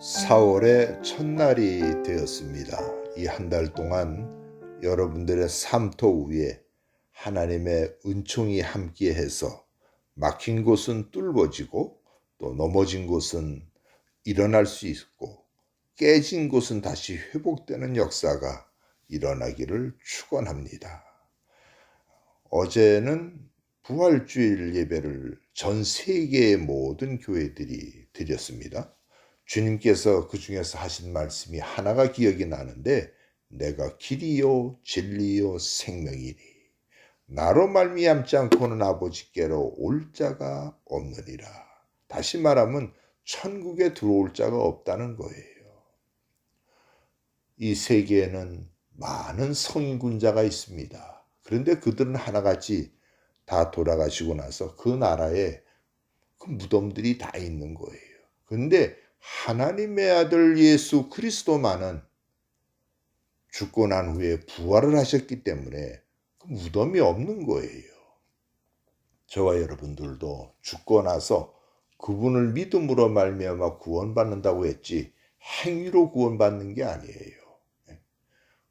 4월의 첫날이 되었습니다. 이 한 달 동안 여러분들의 삶터 위에 하나님의 은총이 함께해서 막힌 곳은 뚫어지고 또 넘어진 곳은 일어날 수 있고 깨진 곳은 다시 회복되는 역사가 일어나기를 축원합니다. 어제는 부활주일 예배를 전 세계의 모든 교회들이 드렸습니다. 주님께서 그 중에서 하신 말씀이 하나가 기억이 나는데 내가 길이요 진리요 생명이니 나로 말미암지 않고는 아버지께로 올 자가 없느니라. 다시 말하면 천국에 들어올 자가 없다는 거예요. 이 세계에는 많은 성인군자가 있습니다. 그런데 그들은 하나같이 다 돌아가시고 나서 그 나라에 그 무덤들이 다 있는 거예요. 근데 하나님의 아들 예수 그리스도만은 죽고 난 후에 부활을 하셨기 때문에 그 무덤이 없는 거예요. 저와 여러분들도 죽고 나서 그분을 믿음으로 말미암아 구원받는다고 했지 행위로 구원받는 게 아니에요.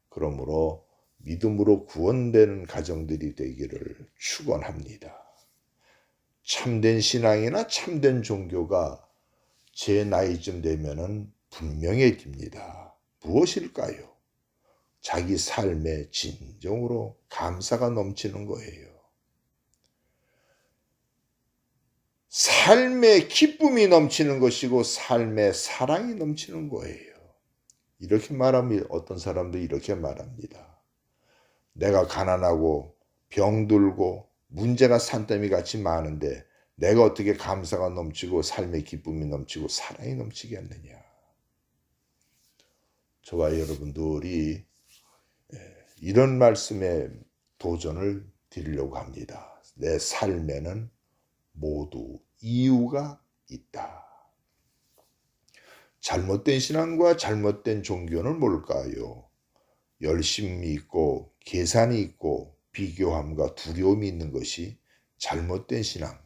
그러므로 믿음으로 구원되는 가정들이 되기를 축원합니다. 참된 신앙이나 참된 종교가 제 나이쯤 되면은 분명해집니다. 무엇일까요? 자기 삶의 진정으로 감사가 넘치는 거예요. 삶의 기쁨이 넘치는 것이고 삶의 사랑이 넘치는 거예요. 이렇게 말하면 어떤 사람도 이렇게 말합니다. 내가 가난하고 병들고 문제가 산더미 같이 많은데 내가 어떻게 감사가 넘치고 삶의 기쁨이 넘치고 사랑이 넘치겠느냐. 저와 여러분들이 이런 말씀에 도전을 드리려고 합니다. 내 삶에는 모두 이유가 있다. 잘못된 신앙과 잘못된 종교는 뭘까요? 열심이 있고 계산이 있고 비교함과 두려움이 있는 것이 잘못된 신앙,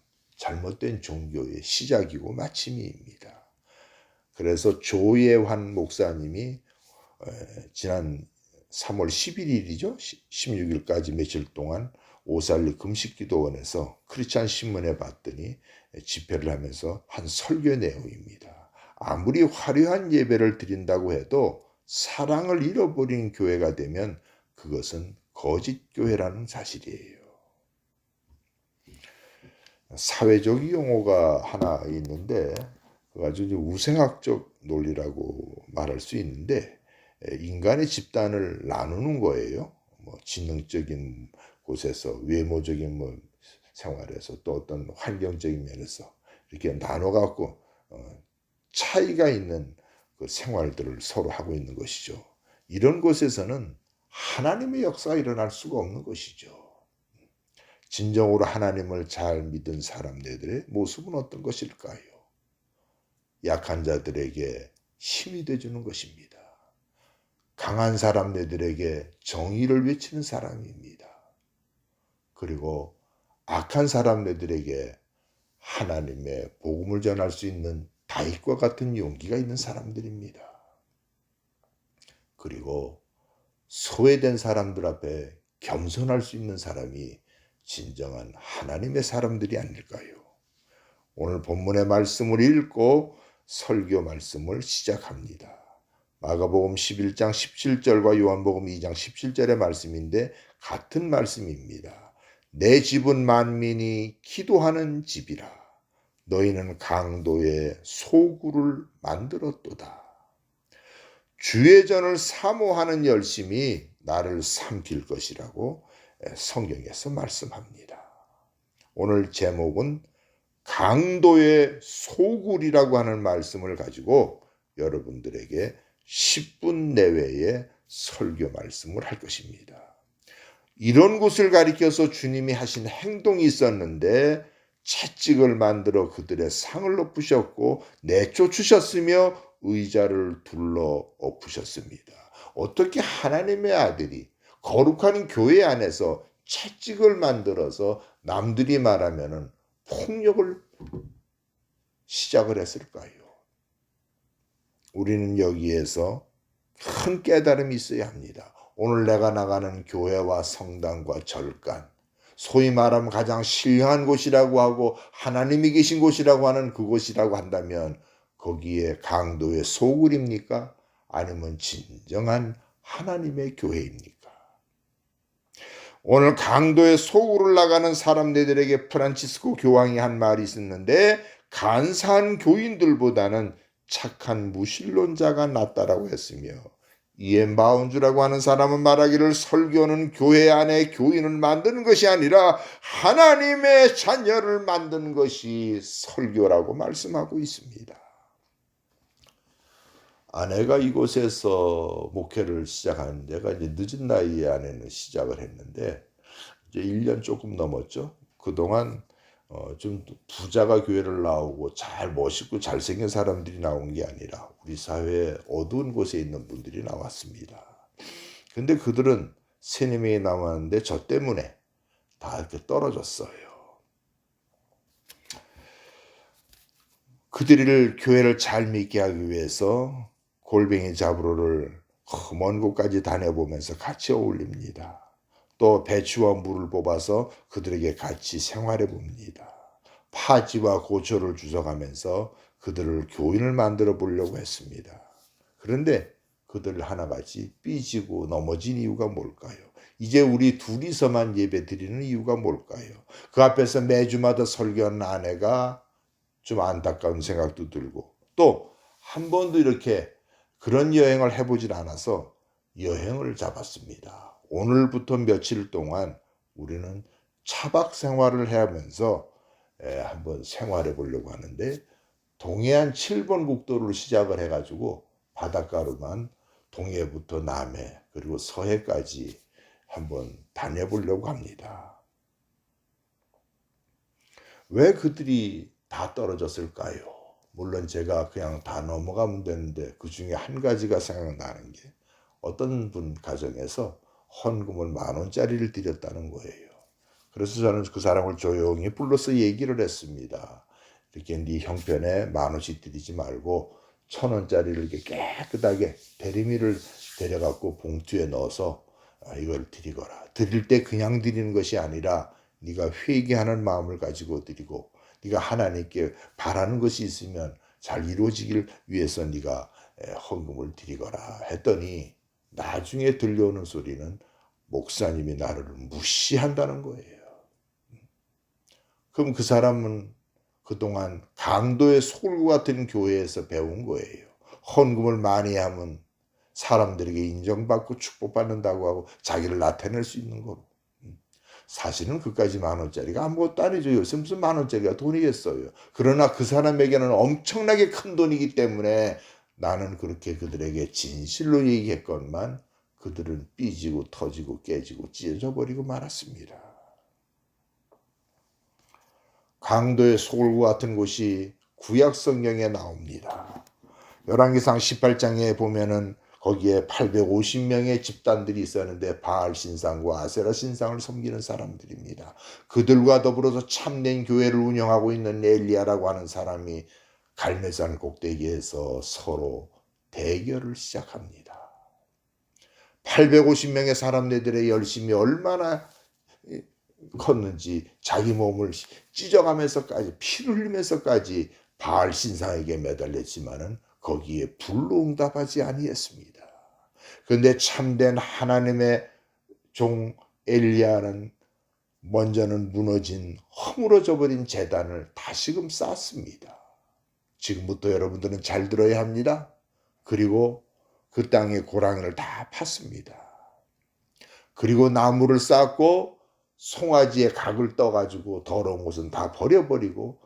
잘못된 종교의 시작이고 마침입니다. 그래서 조예환 목사님이 지난 3월 11일이죠. 16일까지 며칠 동안 오살리 금식기도원에서 크리스찬 신문에 봤더니 집회를 하면서 한 설교 내용입니다. 아무리 화려한 예배를 드린다고 해도 사랑을 잃어버린 교회가 되면 그것은 거짓 교회라는 사실이에요. 사회적 용어가 하나 있는데 아주 우생학적 논리라고 말할 수 있는데 인간의 집단을 나누는 거예요. 뭐 지능적인 곳에서 외모적인 뭐 생활에서 또 어떤 환경적인 면에서 이렇게 나눠 갖고 어, 차이가 있는 그 생활들을 서로 하고 있는 것이죠. 이런 곳에서는 하나님의 역사가 일어날 수가 없는 것이죠. 진정으로 하나님을 잘 믿은 사람들의 모습은 어떤 것일까요? 약한 자들에게 힘이 되주는 것입니다. 강한 사람들에게 정의를 외치는 사람입니다. 그리고 악한 사람들에게 하나님의 복음을 전할 수 있는 다윗과 같은 용기가 있는 사람들입니다. 그리고 소외된 사람들 앞에 겸손할 수 있는 사람이 진정한 하나님의 사람들이 아닐까요? 오늘 본문의 말씀을 읽고 설교 말씀을 시작합니다. 마가복음 11장 17절과 요한복음 2장 17절의 말씀인데 같은 말씀입니다. 내 집은 만민이 기도하는 집이라. 너희는 강도의 소굴을 만들었도다. 주의 전을 사모하는 열심이 나를 삼킬 것이라고 성경에서 말씀합니다. 오늘 제목은 강도의 소굴이라고 하는 말씀을 가지고 여러분들에게 10분 내외에 설교 말씀을 할 것입니다. 이런 곳을 가리켜서 주님이 하신 행동이 있었는데 채찍을 만들어 그들의 상을 높으셨고 내쫓으셨으며 의자를 둘러 엎으셨습니다. 어떻게 하나님의 아들이 거룩한 교회 안에서 채찍을 만들어서 남들이 말하면은 폭력을 시작을 했을까요? 우리는 여기에서 큰 깨달음이 있어야 합니다. 오늘 내가 나가는 교회와 성당과 절간, 소위 말하면 가장 신령한 곳이라고 하고 하나님이 계신 곳이라고 하는 그곳이라고 한다면 거기에 강도의 소굴입니까? 아니면 진정한 하나님의 교회입니까? 오늘 강도의 소굴을 나가는 사람들에게 프란치스코 교황이 한 말이 있었는데 간사한 교인들보다는 착한 무신론자가 낫다라고 했으며 이엔 바운주라고 하는 사람은 말하기를 설교는 교회 안에 교인을 만드는 것이 아니라 하나님의 자녀를 만드는 것이 설교라고 말씀하고 있습니다. 아내가 이곳에서 목회를 시작하는 데가 이제 늦은 나이 안에는 시작을 했는데 이제 1년 조금 넘었죠. 그동안 어, 좀 부자가 교회를 나오고 잘 멋있고 잘생긴 사람들이 나온 게 아니라 우리 사회의 어두운 곳에 있는 분들이 나왔습니다. 근데 그들은 세네 명이 남았는데 저 때문에 다 이렇게 떨어졌어요. 그들을 교회를 잘 믿게 하기 위해서 골뱅이 잡으러를 먼 곳까지 다녀보면서 같이 어울립니다. 또 배추와 물을 뽑아서 그들에게 같이 생활해 봅니다. 파지와 고초를 주워가면서 그들을 교인을 만들어 보려고 했습니다. 그런데 그들 하나같이 삐지고 넘어진 이유가 뭘까요? 이제 우리 둘이서만 예배 드리는 이유가 뭘까요? 그 앞에서 매주마다 설교하는 아내가 좀 안타까운 생각도 들고 또 한 번도 이렇게 그런 여행을 해보질 않아서 여행을 잡았습니다. 오늘부터 며칠 동안 우리는 차박 생활을 해하면서 한번 생활해 보려고 하는데 동해안 7번 국도를 시작을 해가지고 바닷가로만 동해부터 남해 그리고 서해까지 한번 다녀보려고 합니다. 왜 그들이 다 떨어졌을까요? 물론 제가 그냥 다 넘어가면 되는데 그 중에 한 가지가 생각나는 게 어떤 분 가정에서 헌금을 만 원짜리를 드렸다는 거예요. 그래서 저는 그 사람을 조용히 불러서 얘기를 했습니다. 이렇게 네 형편에 만 원씩 드리지 말고 천 원짜리를 이렇게 깨끗하게 대리미를 데려갖고 봉투에 넣어서 아, 이걸 드리거라. 드릴 때 그냥 드리는 것이 아니라 네가 회개하는 마음을 가지고 드리고 네가 하나님께 바라는 것이 있으면 잘 이루어지길 위해서 네가 헌금을 드리거라 했더니 나중에 들려오는 소리는 목사님이 나를 무시한다는 거예요. 그럼 그 사람은 그동안 강도의 소굴 같은 교회에서 배운 거예요. 헌금을 많이 하면 사람들에게 인정받고 축복받는다고 하고 자기를 나타낼 수 있는 거로. 사실은 그까지 만 원짜리가 아무것도 아니죠. 요새 무슨 만 원짜리가 돈이겠어요. 그러나 그 사람에게는 엄청나게 큰 돈이기 때문에 나는 그렇게 그들에게 진실로 얘기했건만 그들은 삐지고 터지고 깨지고 찢어져 버리고 말았습니다. 강도의 소굴과 같은 곳이 구약 성경에 나옵니다. 열왕기상 18장에 보면은 거기에 850명의 집단들이 있었는데 바알 신상과 아세라 신상을 섬기는 사람들입니다. 그들과 더불어서 참된 교회를 운영하고 있는 엘리야라고 하는 사람이 갈매산 꼭대기에서 서로 대결을 시작합니다. 850명의 사람들의 열심이 얼마나 컸는지 자기 몸을 찢어가면서까지 피를 흘리면서까지 바알 신상에게 매달렸지만은 거기에 불로 응답하지 아니했습니다. 그런데 참된 하나님의 종 엘리야는 먼저는 무너진 허물어져 버린 재단을 다시금 쌓습니다. 지금부터 여러분들은 잘 들어야 합니다. 그리고 그 땅의 고랑이를 다 팠습니다. 그리고 나무를 쌓고 송아지에 각을 떠가지고 더러운 곳은 다 버려버리고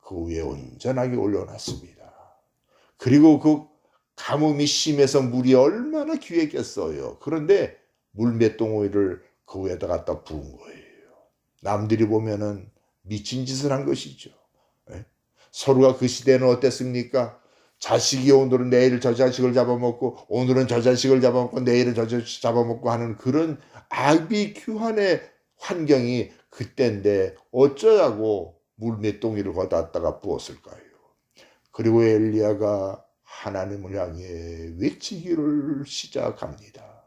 그 위에 온전하게 올려놨습니다. 그리고 그 가뭄이 심해서 물이 얼마나 귀했겠어요. 그런데 물맷덩어리를 그 위에다 갖다 부은 거예요. 남들이 보면은 미친 짓을 한 것이죠. 예? 서로가 그 시대는 어땠습니까? 자식이 오늘은 내일 저 자식을 잡아먹고 오늘은 저 자식을 잡아먹고 내일은 저 자식 잡아먹고 하는 그런 아비규환의 환경이 그때인데 어쩌자고 물맷덩이를 거다 갖다가 부었을까요? 그리고 엘리야가 하나님을 향해 외치기를 시작합니다.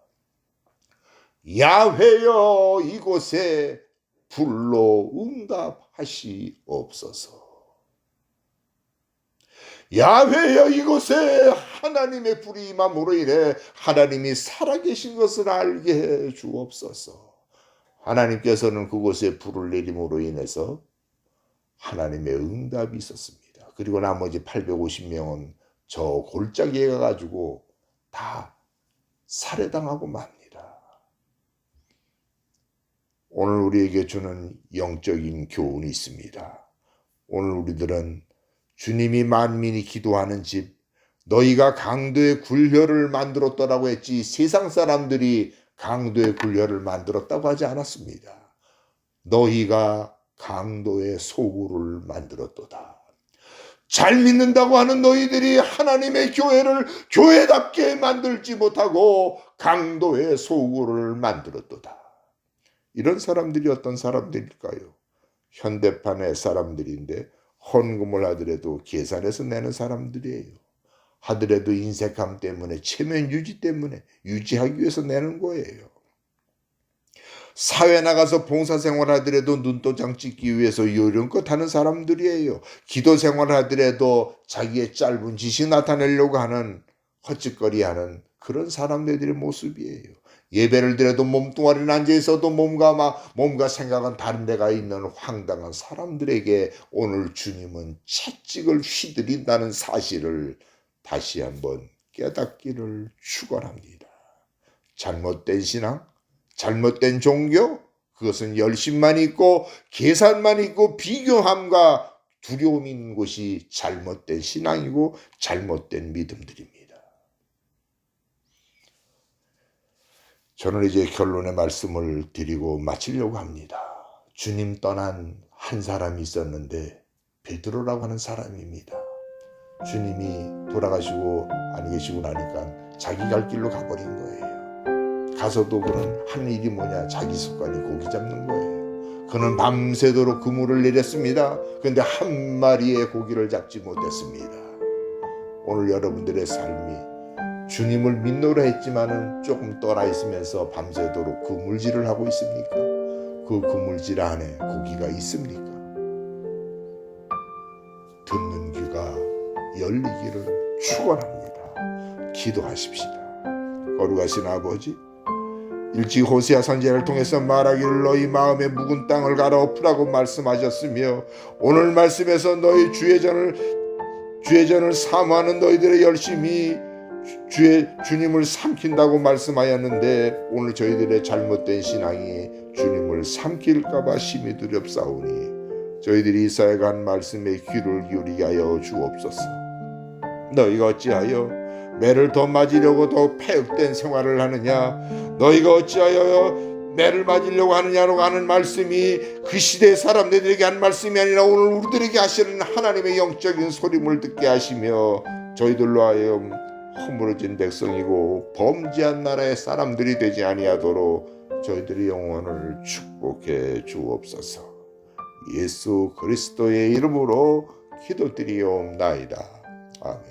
야훼여 이곳에 불로 응답하시옵소서. 야훼여 이곳에 하나님의 불이 임함으로 인해 하나님이 살아계신 것을 알게 해 주옵소서. 하나님께서는 그곳에 불을 내림으로 인해서 하나님의 응답이 있었습니다. 그리고 나머지 850명은 저 골짜기에 가가지고 다 살해당하고 맙니다. 오늘 우리에게 주는 영적인 교훈이 있습니다. 오늘 우리들은 주님이 만민이 기도하는 집, 너희가 강도의 굴혈을 만들었더라고 했지 세상 사람들이 강도의 굴혈을 만들었다고 하지 않았습니다. 너희가 강도의 소굴을 만들었도다. 잘 믿는다고 하는 너희들이 하나님의 교회를 교회답게 만들지 못하고 강도의 소굴을 만들었도다. 이런 사람들이 어떤 사람들일까요? 현대판의 사람들인데 헌금을 하더라도 계산해서 내는 사람들이에요. 하더라도 인색함 때문에 체면 유지 때문에 유지하기 위해서 내는 거예요. 사회 나가서 봉사 생활 하더라도 눈도장 찍기 위해서 요령껏 하는 사람들이에요. 기도 생활 하더라도 자기의 짧은 지식 나타내려고 하는 헛짓거리 하는 그런 사람들의 모습이에요. 예배를 드려도 몸뚱아리는 앉아 있어도 몸과 막 몸과 생각은 다른 데가 있는 황당한 사람들에게 오늘 주님은 채찍을 휘두른다는 사실을 다시 한번 깨닫기를 축원합니다. 잘못된 신앙, 잘못된 종교, 그것은 열심만 있고 계산만 있고 비교함과 두려움이 있는 것이 잘못된 신앙이고 잘못된 믿음들입니다. 저는 이제 결론의 말씀을 드리고 마치려고 합니다. 주님 떠난 한 사람이 있었는데 베드로라고 하는 사람입니다. 주님이 돌아가시고 안 계시고 나니까 자기 갈 길로 가버린 거예요. 가서도 그는 하는 일이 뭐냐 자기 습관이 고기 잡는 거예요. 그는 밤새도록 그물을 내렸습니다. 그런데 한 마리의 고기를 잡지 못했습니다. 오늘 여러분들의 삶이 주님을 믿노라 했지만은 조금 떠나 있으면서 밤새도록 그물질을 하고 있습니까? 그 그물질 안에 고기가 있습니까? 듣는 귀가 열리기를 축원합니다. 기도하십시다. 거룩하신 아버지, 일찍 호세아 선지자를 통해서 말하기를 너희 마음에 묵은 땅을 갈아엎으라고 말씀하셨으며 오늘 말씀에서 너희 주의 전을 주의 전을 사모하는 너희들의 열심이 주의 주님을 삼킨다고 말씀하였는데 오늘 저희들의 잘못된 신앙이 주님을 삼킬까봐 심히 두렵사오니 저희들이 이사야가 한 말씀에 귀를 기울이게 하여 주옵소서. 너희가 어찌하여 매를 더 맞으려고 더 폐역된 생활을 하느냐? 너희가 어찌하여 매를 맞으려고 하느냐고 하는 말씀이 그 시대의 사람들에게 한 말씀이 아니라 오늘 우리들에게 하시는 하나님의 영적인 소림을 듣게 하시며 저희들로 하여금 허물어진 백성이고 범죄한 나라의 사람들이 되지 아니하도록 저희들의 영혼을 축복해 주옵소서. 예수 그리스도의 이름으로 기도드리옵나이다. 아멘.